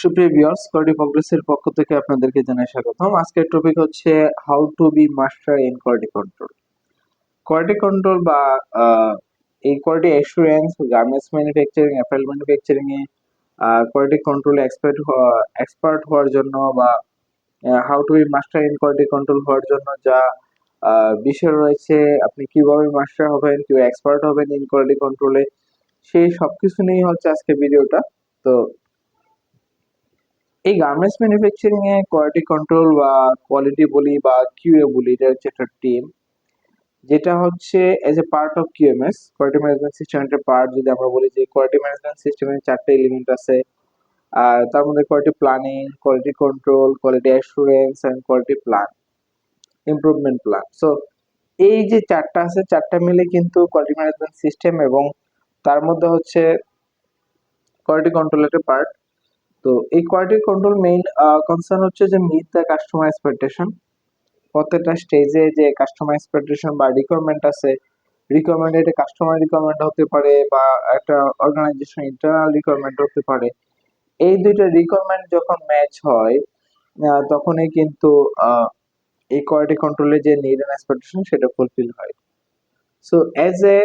সুপ্রিয় viewers quality প্রোগ্রেসের পক্ষ থেকে আপনাদেরকে জানাই স্বাগতম। আজকের টপিক হচ্ছে how to be master in quality control quality control বা এই quality assurance garments manufacturing apparel manufacturing এ কোয়ালিটি কন্ট্রোল এক্সপার্ট এক্সপার্ট হওয়ার জন্য বা how to be master in quality control হওয়ার জন্য যা বিষয় রয়েছে, আপনি কীভাবে মাস্টার হবেন, কীভাবে এক্সপার্ট হবেন ইন কোয়ালিটি কন্ট্রোলে সেই সবকিছু নিয়েই হচ্ছে আজকে ভিডিওটা তো এই গার্মেন্টস ম্যানুফ্যাকচারিং এ কোয়ালিটি কন্ট্রোল বা কোয়ালিটি বলি বা কিউএ বলি, এটা হচ্ছে একটা টিম যেটা হচ্ছে as a part of QMS quality management সিস্টেমের পার্ট যদি আমরা বলি যে কোয়ালিটি ম্যানেজমেন্ট সিস্টেমের চারটে এলিমেন্ট আছে, আর তার মধ্যে quality planning quality control quality assurance and quality plan improvement plan so এই যে চারটা আছে, চারটা মিলে কিন্তু কোয়ালিটি ম্যানেজমেন্ট সিস্টেম এবং তার মধ্যে হচ্ছে কোয়ালিটি কন্ট্রোল একটা পার্ট তো এই কোয়ালিটি কন্ট্রোল মেইন কনসার্ন হচ্ছে যে মিট দ্য কাস্টমার এক্সপেকটেশন প্রত্যেকটা স্টেজে যে কাস্টমার এক্সপেকটেশন বা রিকোয়ারমেন্ট আছে রিকোয়ারমেন্ট এটা কাস্টমার রিকোয়ারমেন্ট হতে পারে বা একটা অর্গানাইজেশন ইন্টারনাল রিকোয়ারমেন্ট হতে পারে। এই দুইটা রিকোয়ারমেন্ট যখন ম্যাচ হয় তখনই কিন্তু এই কোয়ালিটি কন্ট্রোলে যে নিড অ্যান্ড এক্সপেকটেশন সেটা ফুলফিল হয়। সো অ্যাজ এ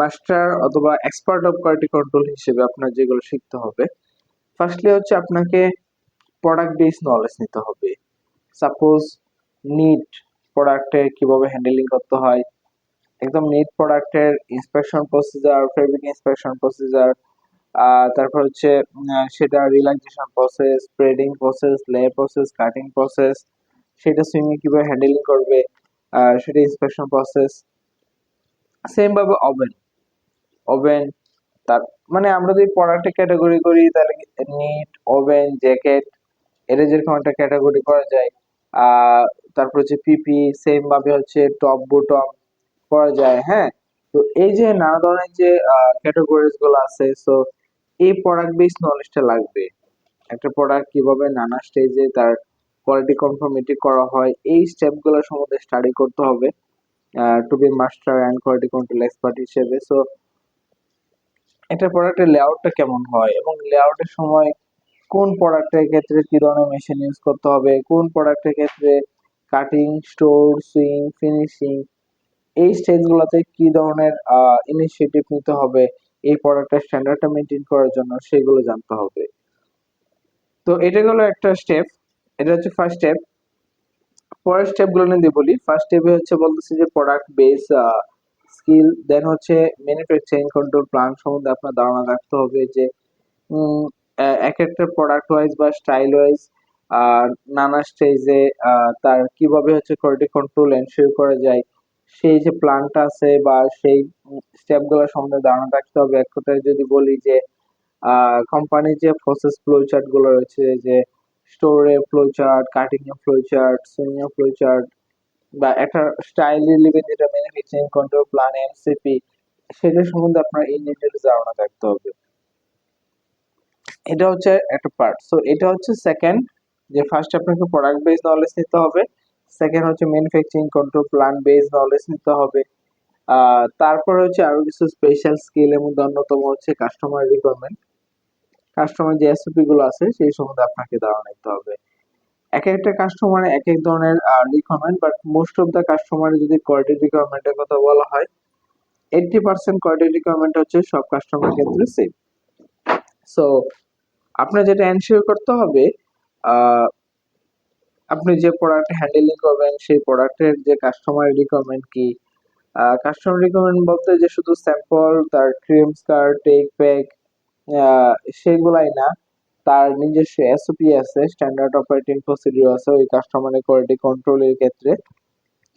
মাস্টার অথবা এক্সপার্ট অফ কোয়ালিটি কন্ট্রোল হিসেবে আপনার যেগুলো শিখতে হবে ফার্স্টলি হচ্ছে আপনাকে প্রোডাক্ট বেস নলেজ নিতে হবে। সাপোজ নিট প্রোডাক্টের কীভাবে হ্যান্ডেলিং করতে হয়। একদম নিট প্রোডাক্টের inspection procedure fabric inspection procedure তারপর হচ্ছে সেটা relaxation process spreading process layer process cutting process সেটা সুইমিং কীভাবে হ্যান্ডেলিং করবে সেটা ইন্সপেকশন প্রসেস সেমভাবে ওভেন ওভেন তার মানে আমরা যদি প্রোডাক্টের ক্যাটাগরি করি, তাহলে নিট ওভেন জ্যাকেট এটা যেরকম একটা ক্যাটাগরি করা যায় তারপর হচ্ছে পিপি সেম ভাবে হচ্ছে টপ বটম করা যায় হ্যাঁ? তো এই যে নানা ধরনের যে ক্যাটাগরিজগুলো আছে সো এই প্রোডাক্ট বেস নলেজটা লাগবে। একটা প্রোডাক্ট কীভাবে নানা স্টেজে তার কোয়ালিটি কনফার্মিটি করা হয়, এই স্টেপগুলো সম্বন্ধে স্টাডি করতে হবে to be master and quality control expert হিসেবে। সো একটা প্রোডাক্টের লেআউটটা কেমন হয়? এবং লেআউটের সময় কোন প্রোডাক্টের ক্ষেত্রে কি ধরনের মেশিন ইউজ করতে হবে? কোন প্রোডাক্টের ক্ষেত্রে কাটিং স্টোর সুইং ফিনিশিং এই স্টেজগুলোতে কি ধরনের ইনিশিয়েটিভ নিতে হবে? এই প্রোডাক্টের স্ট্যান্ডার্ডটা মেনটেন করার জন্য সেগুলো জানতে হবে। তো এটা গেলো একটা স্টেপ এটা হচ্ছে ফার্স্ট স্টেপ পরের স্টেপগুলো নিয়ে বলি। ফার্স্ট স্টেপে হচ্ছে বলতেছি যে প্রোডাক্ট বেস স্কিল দেন হচ্ছে ম্যানুফ্যাকচারিং কন্ট্রোল প্ল্যান সম্বন্ধে আপনার ধারণা রাখতে হবে যে এক একটা প্রোডাক্ট ওয়াইজ বা স্টাইল ওয়াইজ আর নানা স্টেজে তার কীভাবে হচ্ছে কোয়ালিটি কন্ট্রোল এনশিওর করা যায়, সেই যে প্ল্যানটা আছে বা সেই স্টেপগুলো সম্বন্ধে ধারণা রাখতে হবে। এক কথায় যদি বলি যে কোম্পানির যে প্রসেস ফ্লো চার্টগুলো রয়েছে, যে স্টোরে ফ্লো চার্ট কাটিং এ ফ্লো চার্ট সুইং এ ফ্লো চার্ট বা একটা স্টাইল রিলিভেন যেটা ম্যানুফ্যাকচারিং কন্ট্রোল প্ল্যান এমসিপি সেটার সম্বন্ধে আপনার ইন ডিটেলস ধারণা থাকতে হবে। এটা হচ্ছে একটা পার্ট সো এটা হচ্ছে সেকেন্ড যে ফার্স্ট আপনাকে প্রোডাক্ট বেস নলেজ নিতে হবে। সেকেন্ড হচ্ছে manufacturing control plan base knowledge নিতে হবে। তারপর হচ্ছে আরও কিছু স্পেশাল স্কিল এর মধ্যে অন্যতম হচ্ছে কাস্টমার রিকোয়ারমেন্ট কাস্টমার যে এসওপি গুলো আছে, সেই সম্বন্ধে আপনাকে ধারণা নিতে হবে। এক একটা কাস্টমার এক এক ধরনের requirement but most of the customer যদি কোয়ালিটি রিকোয়ারমেন্টের কথা বলা হয় এইটটি পার্সেন্ট কোয়ালিটি রিকোয়ারমেন্ট হচ্ছে সব কাস্টমার ক্ষেত্রে সেম সো আপনার যেটা এনশিওর করতে হবে আপনি যে প্রোডাক্ট হ্যান্ডেলিং করবেন, সেই প্রোডাক্টের যে কাস্টমার রিকোয়ারমেন্ট কি কাস্টমার রিকোয়ারমেন্ট বলতে যে শুধু স্যাম্পল তার ক্রিম স্কার টেক প্যাক সেগুলাই না। তার নিজস্ব এসওপি আছে স্ট্যান্ডার্ড অপারেটিং প্রসিডিউর আছে, ওই কাস্টমারের কোয়ালিটি কন্ট্রোলের ক্ষেত্রে।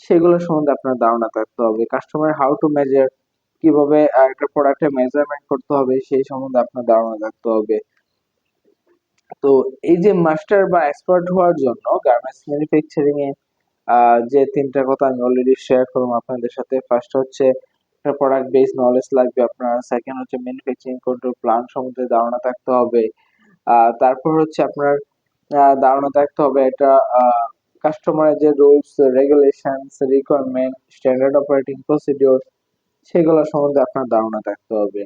সেগুলো সম্বন্ধে আপনার ধারণা থাকতে হবে। কাস্টমার হাউ টু মেজার কীভাবে একটা প্রোডাক্টের মেজারমেন্ট করতে হবে, সেই সম্বন্ধে আপনার ধারণা থাকতে হবে। তো এই যে মাস্টার বা এক্সপার্ট হওয়ার জন্য গার্মেন্টস ম্যানুফ্যাকচারিং এ যে তিনটা কথা আমি অলরেডি শেয়ার করলাম আপনাদের সাথে। ফার্স্ট হচ্ছে, একটা প্রোডাক্ট বেস নলেজ লাগবে আপনার। সেকেন্ড হচ্ছে ম্যানুফ্যাকচারিং কন্ট্রোল প্ল্যান সম্বন্ধে ধারণা থাকতে হবে। তারপর হচ্ছে আপনার ধারণা থাকতে হবে এটা কাস্টমারের যে rules regulations requirement standard operating procedure সেগুলো সম্বন্ধে আপনার ধারণা থাকতে হবে।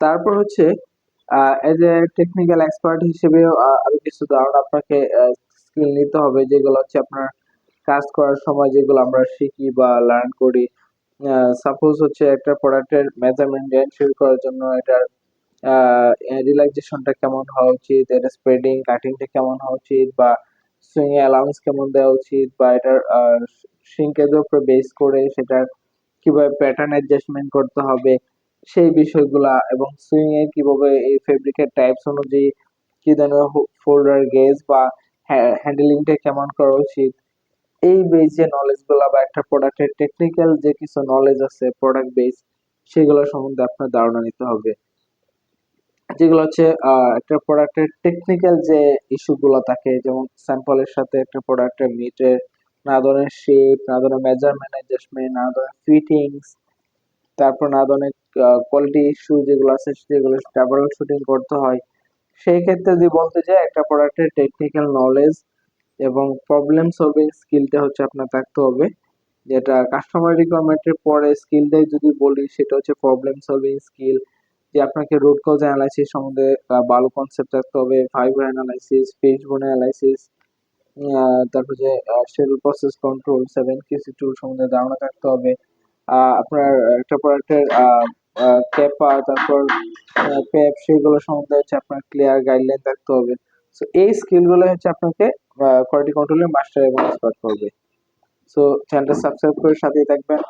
তারপর হচ্ছে এজ এ টেকনিক্যাল এক্সপার্ট হিসেবেও আহ, আরও কিছু ধারণা আপনাকে স্কিল নিতে হবে যেগুলো হচ্ছে আপনার কাজ করার সময় যেগুলো আমরা শিখি বা লার্ন করি। সাপোজ হচ্ছে একটা প্রোডাক্টের মেজারমেন্ট এনশিওর করার জন্য এটার রিল্যাক্সেশনটা কেমন হওয়া উচিত? এটা স্প্রেডিং কাটিংটা কেমন হওয়া উচিত? বা সুইং অ্যালাউন্স কেমন দেওয়া উচিত? বা এটার সিঙ্কেজের উপর বেস করে সেটার কীভাবে প্যাটার্ন অ্যাডজাস্টমেন্ট করতে হবে? সেই বিষয়গুলা এবং সুইং এ কীভাবে এই ফেব্রিকের টাইপস অনুযায়ী কি ধরনের ফোল্ডার গেজ বা হ্যান্ডেলিংটা কেমন করা উচিত? এই বেস যে নলেজগুলা বা একটা প্রোডাক্টের টেকনিক্যাল যে কিছু নলেজ আছে প্রোডাক্ট বেস সেগুলো সম্বন্ধে আপনার ধারণা নিতে হবে। যেগুলো হচ্ছে একটা প্রোডাক্টের টেকনিক্যাল যে ইস্যুগুলো থাকে, যেমন স্যাম্পলের সাথে একটা প্রোডাক্টের মিটের নানা ধরনের শেপ নানা ধরনের মেজারমেন্ট অ্যাডজাস্টমেন্ট নানা ধরনের ফিটিংস তারপর নানা ধরনের কোয়ালিটি ইস্যু যেগুলো আছে সেগুলো ট্রাভেল শুটিং করতে হয়। সেই ক্ষেত্রে যদি বলতে চাই একটা প্রোডাক্টের টেকনিক্যাল নলেজ এবং প্রবলেম সলভিং স্কিলটা হচ্ছে আপনার থাকতে হবে। যেটা কাস্টমার রিকোয়ারমেন্টের পরে স্কিলটাই যদি বলি, সেটা হচ্ছে প্রবলেম সলভিং স্কিল যে আপনাকে রুট কজ অ্যানালাইসিস সম্বন্ধে ভালো কনসেপ্ট থাকতে হবে ফাইবার অ্যানালাইসিস পেজ বোন অ্যানালাইসিস তারপর যে schedule process control seven QC tool সম্বন্ধে ধারণা থাকতে হবে। আপনার একটা প্রোডাক্টের ক্যাপা তারপর পেপ সেগুলো সম্বন্ধে হচ্ছে আপনার ক্লিয়ার গাইডলাইন থাকতে হবে। সো এই স্কিলগুলো হচ্ছে আপনাকে কোয়ালিটি কন্ট্রোলের মাস্টার এবং এক্সপার্ট করবে। সো চ্যানেলটা সাবস্ক্রাইব করে সাথেই থাকবেন।